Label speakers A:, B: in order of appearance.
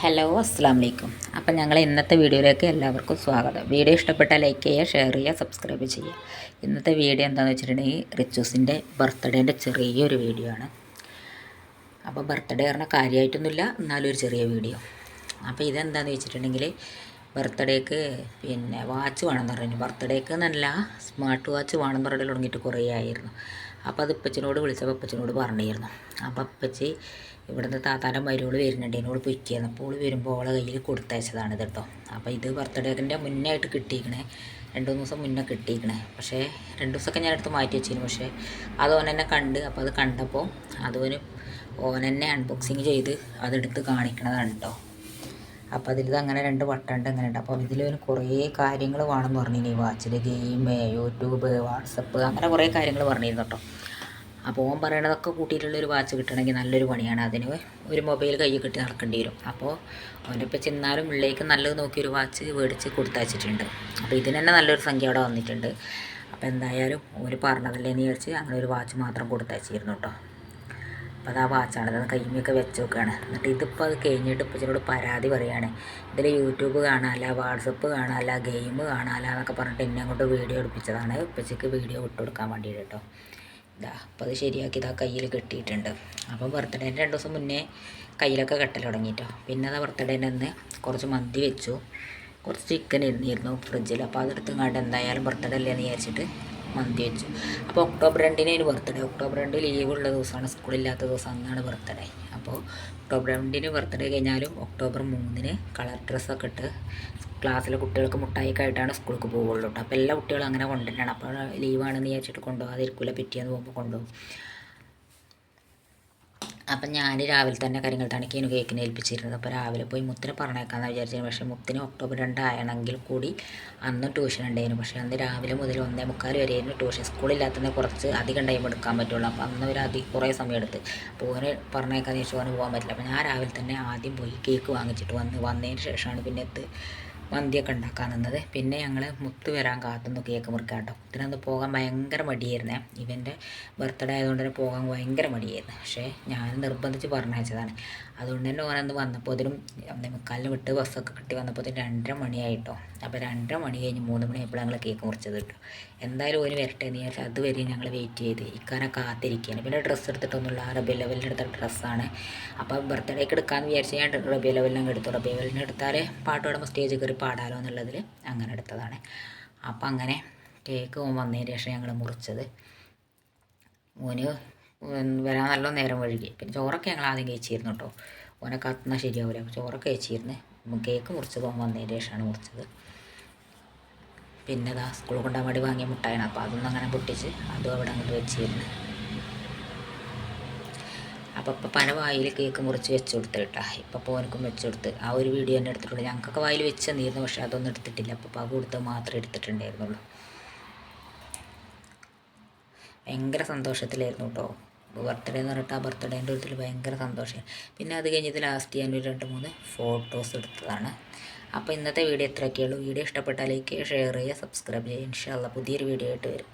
A: Hello അസ്സാം വലൈക്കും അപ്പം ഞങ്ങൾ ഇന്നത്തെ വീഡിയോയിലേക്ക് എല്ലാവർക്കും സ്വാഗതം. വീഡിയോ ഇഷ്ടപ്പെട്ടാൽ ലൈക്ക് ചെയ്യുക ഷെയർ ചെയ്യുക സബ്സ്ക്രൈബ് ചെയ്യുക. ഇന്നത്തെ വീഡിയോ എന്താണെന്ന് വെച്ചിട്ടുണ്ടെങ്കിൽ റിച്ചൂസിന്റെ ബർത്ത്ഡേന്റെ ചെറിയൊരു വീഡിയോ ആണ്. അപ്പോൾ ബർത്ത്ഡേ പറഞ്ഞാൽ കാര്യമായിട്ടൊന്നുമില്ല എന്നാലും ഒരു ചെറിയ വീഡിയോ. അപ്പോൾ ഇതെന്താണെന്ന് വെച്ചിട്ടുണ്ടെങ്കിൽ ബർത്ത്ഡേക്ക് പിന്നെ വാച്ച് വേണമെന്ന് പറഞ്ഞു. ബർത്ത്ഡേക്ക് നല്ല സ്മാർട്ട് വാച്ച് വേണമെന്ന് പറഞ്ഞിട്ട് തുടങ്ങിയിട്ട് കുറേ ആയിരുന്നു. അപ്പോൾ അത് ഇപ്പച്ചനോട് വിളിച്ചപ്പോൾ അപ്പച്ചനോട് പറഞ്ഞിരുന്നു. അപ്പോൾ അപ്പച്ചി ഇവിടുന്ന് താത്താന്റെ മരുവോട് വരുന്നുണ്ട്. എന്നോട് പൊയ്ക്കായിരുന്നു അപ്പോൾ ഓൾ വരുമ്പോൾ ഓളെ കയ്യിൽ കൊടുത്തയച്ചതാണ് ഇത് കേട്ടോ അപ്പോൾ ഇത് ബർത്ത്ഡേക്കിന്റെ മുന്നേ ആയിട്ട് കിട്ടിയിരിക്കണേ. രണ്ട് മൂന്ന് ദിവസം മുന്നേ കിട്ടിയിരിക്കണേ. പക്ഷേ രണ്ട് ദിവസമൊക്കെ ഞാൻ എടുത്ത് മാറ്റി വെച്ചിരുന്നു. പക്ഷേ അത് ഓൻ എന്നെ കണ്ട് അപ്പോൾ അത് കണ്ടപ്പോൾ അതോന് ഓൻ എന്നെ അൺബോക്സിങ് ചെയ്ത് അതെടുത്ത് കാണിക്കണതാണ് കേട്ടോ അപ്പോൾ അതിൽ അങ്ങനെ രണ്ട് വട്ടമുണ്ട് അങ്ങനെ ഉണ്ട് അപ്പോൾ ഇതിൽ കുറേ കാര്യങ്ങൾ വേണമെന്ന് പറഞ്ഞിരുന്നു ഈ വാച്ചിൽ ഗെയിം യൂട്യൂബ് വാട്സപ്പ് അങ്ങനെ കുറേ കാര്യങ്ങൾ പറഞ്ഞിരുന്നു കേട്ടോ അപ്പോൾ ഓൻ പറയണതൊക്കെ കൂട്ടിയിട്ടുള്ള ഒരു വാച്ച് കിട്ടണമെങ്കിൽ നല്ലൊരു പണിയാണ്. അതിന് ഒരു മൊബൈൽ കയ്യിൽ കിട്ടി നടക്കേണ്ടി വരും. അപ്പോൾ ഇപ്പം ചെന്നാലും ഉള്ളിലേക്ക് നല്ലത് നോക്കി ഒരു വാച്ച് മേടിച്ച് കൊടുത്തയച്ചിട്ടുണ്ട്. അപ്പോൾ ഇതിന് തന്നെ നല്ലൊരു സംഖ്യ അവിടെ വന്നിട്ടുണ്ട്. അപ്പോൾ എന്തായാലും ഒരു പറഞ്ഞതല്ലേ എന്ന് വിചാരിച്ച് അങ്ങനെ ഒരു വാച്ച് മാത്രം കൊടുത്തയച്ചിരുന്നു കേട്ടോ അപ്പോൾ അത് ആ വാച്ചാണ്. അത് കയ്യുമൊക്കെ വെച്ച് നോക്കുകയാണ് എന്നിട്ട് ഇതിപ്പോൾ അത് കഴിഞ്ഞിട്ട് ഇപ്പോൾ ഇതിനോട് പരാതി പറയുകയാണ് ഇതിൽ യൂട്യൂബ് കാണാനല്ല വാട്സപ്പ് കാണാനല്ല ഗെയിം കാണാനല്ല എന്നൊക്കെ പറഞ്ഞിട്ട് എന്നെ അങ്ങോട്ട് വീഡിയോ എടുപ്പിച്ചതാണ്. ഇപ്പച്ചക്ക് വീഡിയോ വിട്ടു കൊടുക്കാൻ വേണ്ടിയിട്ട് കേട്ടോ ഇതാ അപ്പോൾ അത് ശരിയാക്കി ഇതാ കയ്യിൽ കെട്ടിയിട്ടുണ്ട്. അപ്പോൾ ബർത്ത്ഡേന്റെ രണ്ട് ദിവസം മുന്നേ കയ്യിലൊക്കെ കെട്ടൽ തുടങ്ങിയിട്ടോ പിന്നെ അതാ ബർത്ത്ഡേന്റെ അന്ന് കുറച്ച് മന്തി വെച്ചു. കുറച്ച് ചിക്കൻ ഇരുന്നിരുന്നു ഫ്രിഡ്ജിൽ അപ്പോൾ അതെടുത്ത് എന്തായാലും ബർത്ത്ഡേ അല്ലേ എന്ന് വിചാരിച്ചിട്ട് മന്തി വെച്ചു അപ്പോൾ ഒക്ടോബർ രണ്ടിന് അതിന് ബർത്ത്ഡേ ഒക്ടോബർ രണ്ട് ലീവുള്ള ദിവസമാണ്. സ്കൂളില്ലാത്ത ദിവസം അന്നാണ് ബർത്ത്ഡേ അപ്പോൾ ഒക്ടോബർ രണ്ടിന് ബർത്ത്ഡേ കഴിഞ്ഞാലും ഒക്ടോബർ മൂന്നിന് കളർ ഡ്രസ്സൊക്കെ ഇട്ട് ക്ലാസ്സിലെ കുട്ടികൾക്ക് മുട്ടായിക്കായിട്ടാണ് ആയിട്ടാണ് സ്കൂൾക്ക് പോവുള്ളൂ കേട്ടോ അപ്പോൾ എല്ലാ കുട്ടികളും അങ്ങനെ കൊണ്ടുവരണം അപ്പോൾ ലീവാണെന്ന് വിചാരിച്ചിട്ട് കൊണ്ടുപോകാതിരിക്കില്ല പിറ്റേന്ന് പോകുമ്പോൾ കൊണ്ടുപോകും. അപ്പം ഞാൻ രാവിലെ തന്നെ കാര്യങ്ങൾ തണിക്കേനു കേക്കിന് ഏൽപ്പിച്ചിരുന്നത്. അപ്പോൾ രാവിലെ പോയി മുത്തിനെ പറഞ്ഞേക്കാമെന്ന് വിചാരിച്ചിരുന്നു പക്ഷേ മുത്തിന് ഒക്ടോബർ രണ്ടായണമെങ്കിൽ കൂടി അന്ന് ട്യൂഷൻ ഉണ്ടായിരുന്നു. പക്ഷേ അന്ന് രാവിലെ മുതൽ ഒന്നേ മുക്കാൽ വരെയായിരുന്നു ട്യൂഷൻ. സ്കൂളില്ലാത്തതിന് കുറച്ച് അധികം ടൈം എടുക്കാൻ പറ്റുള്ളൂ. അപ്പോൾ അന്ന് ഒരു അധികം കുറേ സമയം എടുത്ത്. അപ്പോൾ ഓന് പറഞ്ഞേക്കാന്ന് ചോദിച്ചാൽ ഓന് പോകാൻ പറ്റില്ല. അപ്പോൾ ഞാൻ രാവിലെ തന്നെ ആദ്യം പോയി കേക്ക് വാങ്ങിച്ചിട്ട് വന്ന്. വന്നതിന് ശേഷമാണ് പിന്നെ എത്ത് മന്തിയൊക്കെ ഉണ്ടാക്കാൻ നിന്നത് പിന്നെ ഞങ്ങൾ മുത്ത് വരാൻ കാത്തുനിന്ന് കേക്ക് മുറിക്കാം കേട്ടോ ഇതിനൊന്ന് പോകാൻ ഭയങ്കര മടിയായിരുന്നേ. ഇവന്റെ ബർത്ത്ഡേ ആയതുകൊണ്ട് തന്നെ പോകാൻ ഭയങ്കര മടിയായിരുന്നു. പക്ഷേ ഞാൻ നിർബന്ധിച്ച് പറഞ്ഞയച്ചതാണ്. അതുകൊണ്ട് തന്നെ ഓനന്ന് ഒന്നേ മുക്കാലിന് വിട്ട് ബസ്സൊക്കെ കിട്ടി വന്നപ്പോൾ രണ്ടര മണിയായിട്ടോ. അപ്പോൾ രണ്ടര മണി കഴിഞ്ഞ് മൂന്ന് മണി ആയപ്പോൾ ഞങ്ങൾ കേക്ക് മുറിച്ചത് കേട്ടോ. എന്തായാലും ഓന് വരട്ടെ എന്ന് വിചാരിച്ചാൽ അതുവരെ ഞങ്ങൾ വെയിറ്റ് ചെയ്ത് ഇക്കാനെ കാത്തിരിക്കുകയാണ് പിന്നെ ഡ്രസ്സ് എടുത്തിട്ടൊന്നുമില്ല. റബി ലെവലിന്റെ എടുത്ത ഡ്രസ്സാണ് അപ്പോൾ ബർത്ത്ഡേക്ക് എടുക്കാമെന്ന് വിചാരിച്ച് ഞാൻ റബി ലെവലിനങ്ങ് എടുത്തു. റബി ലെവലിന് എടുത്താൽ പാട്ട് പാടുമ്പോൾ സ്റ്റേജ് കയറി പാടാലോ എന്നുള്ളതിൽ അങ്ങനെ എടുത്തതാണ്. അപ്പം അങ്ങനെ കേക്ക് വന്നതിന് ശേഷം ഞങ്ങൾ മുറിച്ചത്. ഓന് വരാൻ നല്ല നേരം വഴുകി പിന്നെ ചോറൊക്കെ ഞങ്ങൾ ആദ്യം കഴിച്ചിരുന്നു കേട്ടോ. ഓനെ കത്തുന്നാൽ ശരിയാവില്ല ചോറൊക്കെ കഴിച്ചിരുന്ന്. കേക്ക് മുറിച്ചത് ഓൻ വന്നതിന് ശേഷമാണ് മുറിച്ചത്. പിന്നെ ഇതാ സ്കൂൾ കൊണ്ടാൻ വേണ്ടി വാങ്ങിയ മുട്ടായാണ് അപ്പോൾ അതൊന്നും അങ്ങനെ പൊട്ടിച്ച് അതും അവിടെ അങ്ങോട്ട് വെച്ചിരുന്നു. അപ്പോൾ ഇപ്പം പല വായിൽ കേക്ക് മുറിച്ച് വെച്ച് കൊടുത്ത് കേട്ടാ. ഇപ്പം പോനക്കും വെച്ച് കൊടുത്ത്. ആ ഒരു വീഡിയോ തന്നെ എടുത്തിട്ടുള്ളൂ. ഞങ്ങൾക്കൊക്കെ വായിൽ വെച്ച് തന്നിരുന്നു പക്ഷേ അതൊന്നും എടുത്തിട്ടില്ല. അപ്പോൾ പക കൊടുത്ത് മാത്രമേ എടുത്തിട്ടുണ്ടായിരുന്നുള്ളൂ. ഭയങ്കര സന്തോഷത്തിലായിരുന്നു കേട്ടോ. ബർത്ത്ഡേ എന്ന് പറഞ്ഞിട്ട് ആ ബർത്ത്ഡേന്റെ ഒരു ഭയങ്കര സന്തോഷം. പിന്നെ അത് കഴിഞ്ഞിട്ട് ലാസ്റ്റ് ഞാൻ ഒരു രണ്ട് മൂന്ന് ഫോട്ടോസ് എടുത്തതാണ്. അപ്പോൾ ഇന്നത്തെ വീഡിയോ ഇത്രയൊക്കെയുള്ളൂ വീഡിയോ ഇഷ്ടപ്പെട്ടാൽ ലൈക്ക് ഷെയർ ചെയ്യുക സബ്സ്ക്രൈബ് ചെയ്യുക. ഇൻഷാല്ല പുതിയൊരു വീഡിയോ ആയിട്ട് വരും.